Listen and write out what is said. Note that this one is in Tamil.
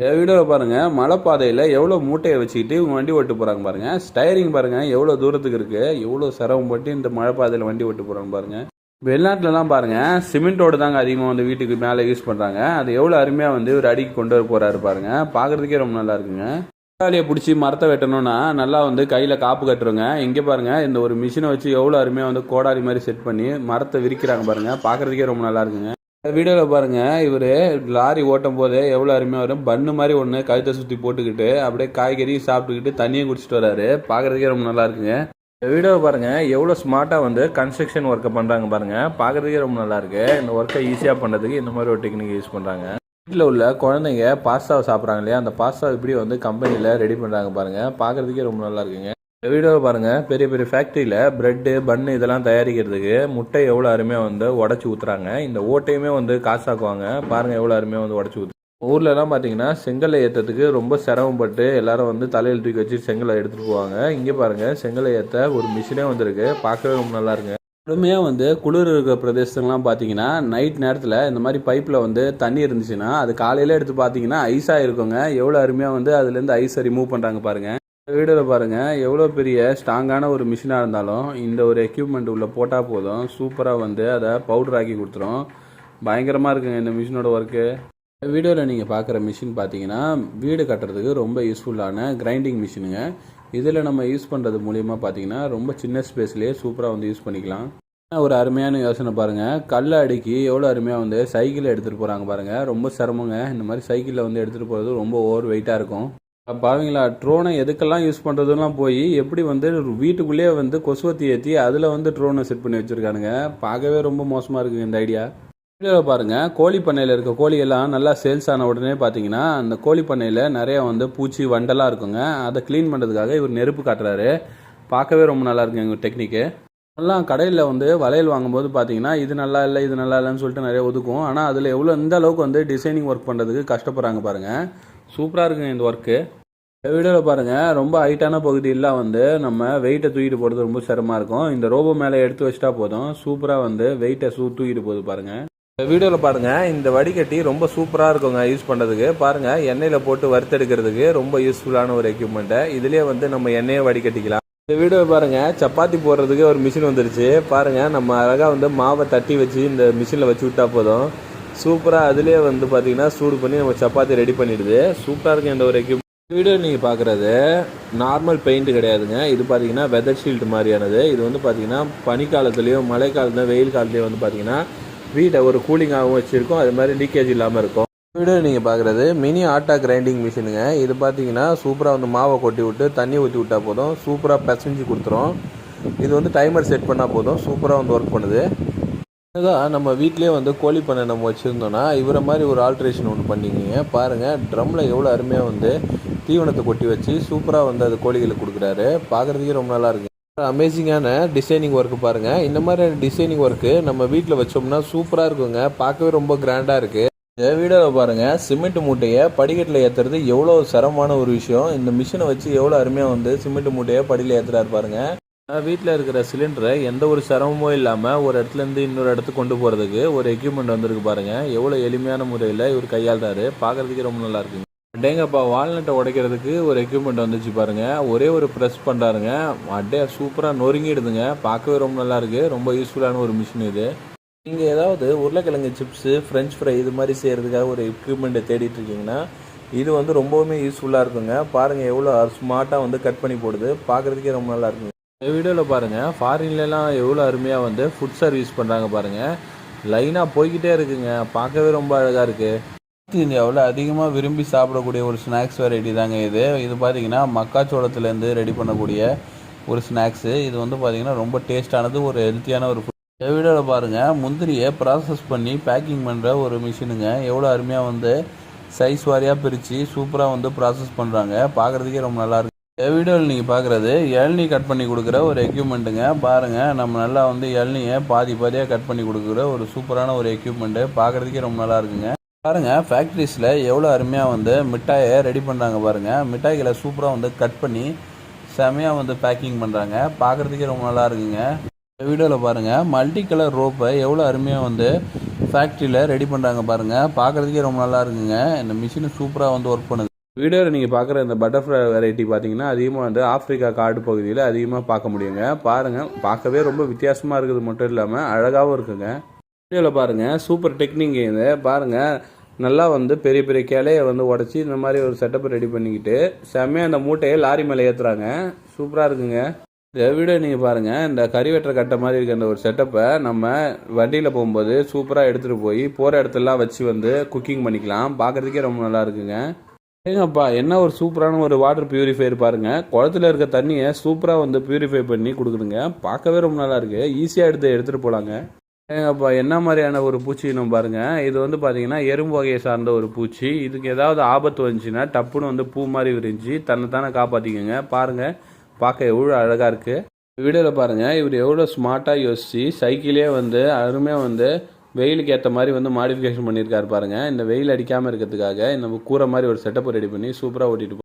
வீடியோவில் பாருங்கள் மலைப்பாதையில் எவ்வளோ மூட்டையை வச்சுக்கிட்டு இவங்க வண்டி ஓட்டு போகிறாங்க பாருங்கள் ஸ்டைரிங் பாருங்கள் எவ்வளோ தூரத்துக்கு இருக்குது எவ்வளோ சிரமப்பட்டு இந்த மலைப்பாதையில் வண்டி ஓட்டு போகிறாங்க பாருங்கள் வெளிநாட்டிலலாம் பாருங்கள் சிமெண்ட்டோடு தாங்க அதிகமாக வந்து வீட்டுக்கு மேலே யூஸ் பண்ணுறாங்க அது எவ்வளோ அருமையாக வந்து ஒரு அடிக்கு கொண்டு வர போகிறாரு பாருங்க. பார்க்குறதுக்கே ரொம்ப நல்லா இருக்குங்க. காலியை பிடிச்சி மரத்தை வெட்டணும்னா நல்லா வந்து கையில் காப்பு கட்டுருங்க. இங்கே பாருங்கள் இந்த ஒரு மிஷினை வச்சு எவ்வளோ அருமையாக வந்து கோடாரி மாதிரி செட் பண்ணி மரத்தை விரிக்கிறாங்க பாருங்கள் பார்க்குறதுக்கே ரொம்ப நல்லா இருக்குங்க. வீடியோவில் பாருங்கள் இவர் லாரி ஓட்டும் போது எவ்வளோ அருமையாக வரும். பண்ணு மாதிரி ஒன்று கழுத்தை சுற்றி போட்டுக்கிட்டு அப்படியே காய்கறி சாப்பிட்டுக்கிட்டு தண்ணியும் குடிச்சிட்டு வராரு. பார்க்குறதுக்கே ரொம்ப நல்லா இருக்குங்க. இந்த வீடியோவை பாருங்கள் எவ்வளோ ஸ்மார்ட்டாக வந்து கன்ஸ்ட்ரக்ஷன் ஒர்க்கை பண்ணுறாங்க பாருங்கள் பார்க்குறதுக்கே ரொம்ப நல்லாயிருக்கு இந்த ஒர்க்கை ஈஸியாக பண்ணுறதுக்கு இந்த மாதிரி ஒரு டெக்னிக் யூஸ் பண்ணுறாங்க வீட்டில் உள்ள குழந்தைங்க பாஸ்தாவை சாப்பிட்றாங்க இல்லையா? அந்த பாஸ்தா இப்படி வந்து கம்பெனியில் ரெடி பண்ணுறாங்க பாருங்கள் பார்க்குறதுக்கே ரொம்ப நல்லா இருக்குங்க. இந்த வீடியோவில் பாருங்கள் பெரிய பெரிய ஃபேக்ட்ரியில் ப்ரெட்டு பன்னு இதெல்லாம் தயாரிக்கிறதுக்கு முட்டை எவ்வளோ அருமையாக வந்து உடச்சி ஊற்றுறாங்க இந்த ஓட்டையுமே வந்து காசாக்குவாங்க. பாருங்கள் எவ்வளோ அருமையாக வந்து உடச்சி ஊற்று ஊர்லலாம் பார்த்தீங்கன்னா செங்கலை ஏற்றத்துக்கு ரொம்ப சிரமப்பட்டு எல்லாரும் வந்து தலையில் தூக்கி வச்சு செங்கலை எடுத்துகிட்டு போவாங்க. இங்கே பாருங்கள் செங்கலை ஏற்ற ஒரு மிஷினே வந்திருக்கு. பார்க்கவே ரொம்ப நல்லா இருக்குங்க. முழுமையாக வந்து குளிர் இருக்கிற பிரதேசங்கள்லாம் பார்த்தீங்கன்னா நைட் நேரத்தில் இந்த மாதிரி பைப்பில் வந்து தண்ணி இருந்துச்சுன்னா அது காலையில் எடுத்து பார்த்தீங்கன்னா ஐஸாக இருக்குங்க. எவ்வளோ அருமையாக வந்து அதுலேருந்து ஐஸை ரிமூவ் பண்ணுறாங்க பாருங்கள் வீடியோவில் பாருங்கள் எவ்வளோ பெரிய ஸ்ட்ராங்கான ஒரு மிஷினாக இருந்தாலும் இந்த ஒரு எக்யூப்மெண்ட் உள்ள போட்டால் போதும். சூப்பராக வந்து அதை பவுடர் ஆக்கி கொடுத்துரும். பயங்கரமாக இருக்குங்க இந்த மிஷினோட ஒர்க்கு வீடியோவில் நீங்கள் பார்க்குற மிஷின் பார்த்தீங்கன்னா வீடு கட்டுறதுக்கு ரொம்ப யூஸ்ஃபுல்லான கிரைண்டிங் மிஷினுங்க. இதில் நம்ம யூஸ் பண்ணுறது மூலியமாக பார்த்தீங்கன்னா ரொம்ப சின்ன ஸ்பேஸ்லேயே சூப்பராக வந்து யூஸ் பண்ணிக்கலாம். ஒரு அருமையான யோசனை பாருங்கள் கல்லை அடுக்கி எவ்வளோ அருமையாக வந்து சைக்கிளில் எடுத்துகிட்டு போகிறாங்க பாருங்கள் ரொம்ப சிரமங்க. இந்த மாதிரி சைக்கிளில் வந்து எடுத்துகிட்டு போகிறது ரொம்ப ஓவர் வெயிட்டாக இருக்கும். பாவீங்களா? ட்ரோனை எதுக்கெல்லாம் யூஸ் பண்ணுறதுலாம் போய் எப்படி வந்து வீட்டுக்குள்ளேயே வந்து கொசுவத்தி ஏற்றி அதில் வந்து ட்ரோனை செட் பண்ணி வச்சுருக்கானுங்க. பார்க்கவே ரொம்ப மோசமாக இருக்குது இந்த ஐடியா வீடியோவில் பாருங்கள் கோழி பண்ணையில் இருக்க கோழியெல்லாம் நல்லா சேல்ஸ் ஆன உடனே பார்த்தீங்கன்னா அந்த கோழி பண்ணையில் நிறையா வந்து பூச்சி வண்டெல்லாம் இருக்குங்க. அதை க்ளீன் பண்ணுறதுக்காக இவர் நெருப்பு காட்டுறாரு. பார்க்கவே ரொம்ப நல்லா இருக்குங்க எங்கள் டெக்னிக்கு எல்லாம் கடையில் வந்து வளையல் வாங்கும்போது பார்த்தீங்கன்னா இது நல்லா இல்லை இது நல்லா இல்லைன்னு சொல்லிட்டு நிறைய ஒதுக்கும். ஆனால் அதில் எவ்வளோ இந்த அளவுக்கு வந்து டிசைனிங் ஒர்க் பண்ணுறதுக்கு கஷ்டப்படுறாங்க பாருங்கள் சூப்பராக இருக்குங்க இந்த ஒர்க்கு வீடியோவில் பாருங்கள் ரொம்ப ஹைட்டான பகுதியெல்லாம் வந்து நம்ம வெயிட்டை தூக்கிட்டு போகிறது ரொம்ப சிரமமாக இருக்கும். இந்த ரோபோ மேலே எடுத்து வச்சிட்டா போதும். சூப்பராக வந்து வெயிட்டை சூ தூக்கிட்டு போகுது பாருங்கள் இந்த வீடியோவில் பாருங்கள் இந்த வடிகட்டி ரொம்ப சூப்பராக இருக்குங்க யூஸ் பண்ணுறதுக்கு பாருங்கள் எண்ணெயில் போட்டு வறுத்தெடுக்கிறதுக்கு ரொம்ப யூஸ்ஃபுல்லான ஒரு எக்யூப்மெண்ட்டை இதுலேயே வந்து நம்ம எண்ணெயை வடிகட்டிக்கலாம். இந்த வீடியோ பாருங்கள் சப்பாத்தி போடுறதுக்கு ஒரு மிஷின் வந்துருச்சு. பாருங்கள் நம்ம அழகாக வந்து மாவை தட்டி வச்சு இந்த மிஷினில் வச்சு விட்டா போதும். சூப்பராக அதுலேயே வந்து பார்த்தீங்கன்னா சூடு பண்ணி நம்ம சப்பாத்தி ரெடி பண்ணிடுது. சூப்பராக இருக்குது இந்த ஒரு எக்யூப் வீடியோ நீங்கள் பார்க்குறது நார்மல் பெயிண்ட் கிடையாதுங்க. இது பார்த்தீங்கன்னா வெதர் ஷீல்டு மாதிரியானது. இது வந்து பார்த்தீங்கன்னா பனிக்காலத்துலேயும் மழை காலத்துலையும் வெயில் காலத்துலேயும் வந்து பார்த்தீங்கன்னா வீட்டை ஒரு கூலிங்காகவும் வச்சுருக்கோம். அது மாதிரி லீக்கேஜ் இல்லாமல் இருக்கும். வீடியோ நீங்கள் பார்க்குறது மினி ஆட்டா கிரைண்டிங் மிஷினுங்க இது பார்த்தீங்கன்னா சூப்பராக வந்து மாவை கொட்டி விட்டு தண்ணி ஊற்றி விட்டால் போதும். சூப்பராக பிசைஞ்சு கொடுத்துரும். இது வந்து டைமர் செட் பண்ணால் போதும். சூப்பராக வந்து ஒர்க் பண்ணுது. இதுதான் நம்ம வீட்டிலே வந்து கோழி பண்ணை நம்ம வச்சுருந்தோன்னா இவரை மாதிரி ஒரு ஆல்ட்ரேஷன் ஒன்று பண்ணிக்கிங்க. பாருங்கள் ட்ரம்மில் எவ்வளோ அருமையாக வந்து தீவனத்தை கொட்டி வச்சு சூப்பராக வந்து அது கோழிகளுக்கு கொடுக்குறாரு. பார்க்குறதுக்கே ரொம்ப நல்லா அமேசிங்கான டிசைனிங் ஒர்க்கு பாருங்கள் இந்த மாதிரி டிசைனிங் ஒர்க்கு நம்ம வீட்டில் வச்சோம்னா சூப்பராக இருக்குங்க. பார்க்கவே ரொம்ப கிராண்டாக இருக்குது இந்த வீடியோவில் பாருங்கள் சிமெண்ட் மூட்டையை படிக்கட்டில் ஏற்றுறது எவ்வளோ சிரமமான ஒரு விஷயம். இந்த மிஷினை வச்சு எவ்வளோ அருமையாக வந்து சிமெண்ட் மூட்டையை படியில் ஏற்றுறாரு பாருங்கள் வீட்டில் இருக்கிற சிலிண்டரை எந்த ஒரு சிரமமும் இல்லாமல் ஒரு இடத்துலேருந்து இன்னொரு இடத்துக்கு கொண்டு போகிறதுக்கு ஒரு எக்யூப்மெண்ட் வந்திருக்கு பாருங்கள் எவ்வளோ எளிமையான முறையில் இவர் கையாளுறாரு. பார்க்குறதுக்கே ரொம்ப நல்லா இருக்குங்க. டேங்கப்பா வால்நட்டை உடைக்கிறதுக்கு ஒரு எக்யூப்மெண்ட் வந்துச்சு பாருங்க. ஒரே ஒரு ப்ரெஸ் பண்ணுறாருங்க அப்படியே சூப்பராக நொறுங்கிடுதுங்க. பார்க்கவே ரொம்ப நல்லா இருக்கு. ரொம்ப யூஸ்ஃபுல்லான ஒரு மிஷின் இது. நீங்கள் ஏதாவது உருளைக்கிழங்கு சிப்ஸு ஃப்ரெஞ்ச் ஃப்ரை இது மாதிரி செய்கிறதுக்காக ஒரு எக்யூப்மெண்ட்டை தேடிட்டு இருக்கீங்கன்னா இது வந்து ரொம்பவுமே யூஸ்ஃபுல்லாக இருக்குங்க. பாருங்கள் எவ்வளோ ஸ்மார்ட்டாக வந்து கட் பண்ணி போடுது. பார்க்குறதுக்கே ரொம்ப நல்லா இருக்குங்க. இந்த வீடியோவில் பாருங்கள் ஃபாரின்லலாம் எவ்வளோ அருமையாக வந்து ஃபுட் சர்வீஸ் பண்ணுறாங்க பாருங்கள் லைனாக போய்கிட்டே இருக்குங்க. பார்க்கவே ரொம்ப அழகாக இருக்குது இந்தியாவில் அதிகமாக விரும்பி சாப்பிடக்கூடிய ஒரு ஸ்நாக்ஸ் வெரைட்டி தாங்க இது. இது பார்த்தீங்கன்னா மக்காச்சோளத்துலேருந்து ரெடி பண்ணக்கூடிய ஒரு ஸ்நாக்ஸு இது வந்து பார்த்தீங்கன்னா ரொம்ப டேஸ்டானது ஒரு ஹெல்த்தியான ஒரு ஃபுட் வீடியோவில் பாருங்கள் முந்திரியை ப்ராசஸ் பண்ணி பேக்கிங் பண்ணுற ஒரு மிஷினுங்க எவ்வளோ அருமையாக வந்து சைஸ் வாரியாக பிரித்து சூப்பராக வந்து ப்ராசஸ் பண்ணுறாங்க பார்க்குறதுக்கே ரொம்ப நல்லாயிருக்கு வீடியோவில் நீங்கள் பார்க்குறது இளநீ கட் பண்ணி கொடுக்குற ஒரு எக்யூப்மெண்ட்டுங்க பாருங்கள் நம்ம நல்லா வந்து இளநியை பாதி பாதியாக கட் பண்ணி கொடுக்குற ஒரு சூப்பரான ஒரு எக்யூப்மெண்ட்டு பார்க்குறதுக்கே ரொம்ப நல்லா இருக்குங்க. பாருங்க ஃபேக்ட்ரிஸில் எவ்வளோ அருமையாக வந்து மிட்டாயை ரெடி பண்ணுறாங்க பாருங்கள் மிட்டாய்களை சூப்பராக வந்து கட் பண்ணி செமையாக வந்து பேக்கிங் பண்ணுறாங்க பார்க்குறதுக்கே ரொம்ப நல்லா இருக்குங்க. இந்த வீடியோவில் பாருங்கள் மல்டி கலர் ரோப்பை எவ்வளோ அருமையாக வந்து ஃபேக்ட்ரியில் ரெடி பண்ணுறாங்க பாருங்கள் பார்க்குறதுக்கே ரொம்ப நல்லா இருக்குங்க. இந்த மிஷினு சூப்பராக வந்து ஒர்க் பண்ணுது. வீடியோவில் நீங்கள் பார்க்குற இந்த பட்டர்ஃப்ளை வெரைட்டி பார்த்தீங்கன்னா அதிகமாக வந்து ஆப்பிரிக்கா காடு பகுதியில் அதிகமாக பார்க்க முடியுங்க. பாருங்கள் பார்க்கவே ரொம்ப வித்தியாசமாக இருக்குது மட்டும் இல்லாமல் அழகாகவும் இருக்குங்க. வீடியோவில் பாருங்கள் சூப்பர் டெக்னிக் இது. பாருங்கள் நல்லா வந்து பெரிய பெரிய கிளையை வந்து உடச்சி இந்த மாதிரி ஒரு செட்டப் ரெடி பண்ணிக்கிட்டு செம்மையாக அந்த மூட்டையை லாரி மேலே ஏற்றுறாங்க சூப்பராக இருக்குங்க. இந்த வீடியோ நீங்கள் பாருங்கள் இந்த கறிவெட்டுற கட்டை மாதிரி இருக்க அந்த ஒரு செட்டப்பை நம்ம வண்டியில் போகும்போது சூப்பராக எடுத்துகிட்டு போய் போகிற இடத்துலலாம் வச்சு வந்து குக்கிங் பண்ணிக்கலாம். பார்க்குறதுக்கே ரொம்ப நல்லா இருக்குங்க. ஏங்கப்பா என்ன ஒரு சூப்பரான ஒரு வாட்டர் பியூரிஃபையர் பாருங்க. குளத்துல இருக்க தண்ணியை சூப்பராக வந்து பியூரிஃபை பண்ணி கொடுக்குதுங்க. பார்க்கவே ரொம்ப நல்லா இருக்குது ஈஸியாக எடுத்து எடுத்துகிட்டு போகலாங்க ஏங்கப்பா என்ன மாதிரியான ஒரு பூச்சி இனம் பாருங்கள் இது வந்து பார்த்தீங்கன்னா எறும்பு வகையை சார்ந்த ஒரு பூச்சி. இதுக்கு ஏதாவது ஆபத்து வந்துச்சுன்னா டப்புன்னு வந்து பூ மாதிரி விரிஞ்சு தன்னைத்தானே காப்பாற்றிக்கோங்க பாருங்க பார்க்க எவ்வளோ அழகாக இருக்குது வீடியோவில் பாருங்க இவர் எவ்வளோ ஸ்மார்ட்டாக யோசித்து சைக்கிளே வந்து அருமையாக வந்து வெயிலுக்கு ஏற்ற மாதிரி வந்து மாடிஃபிகேஷன் பண்ணியிருக்காரு பாருங்க. இந்த வெயில் அடிக்காமல் இருக்கிறதுக்காக இந்த கூரை மாதிரி ஒரு செட்டப் ரெடி பண்ணி சூப்பராக ஓட்டிட்டு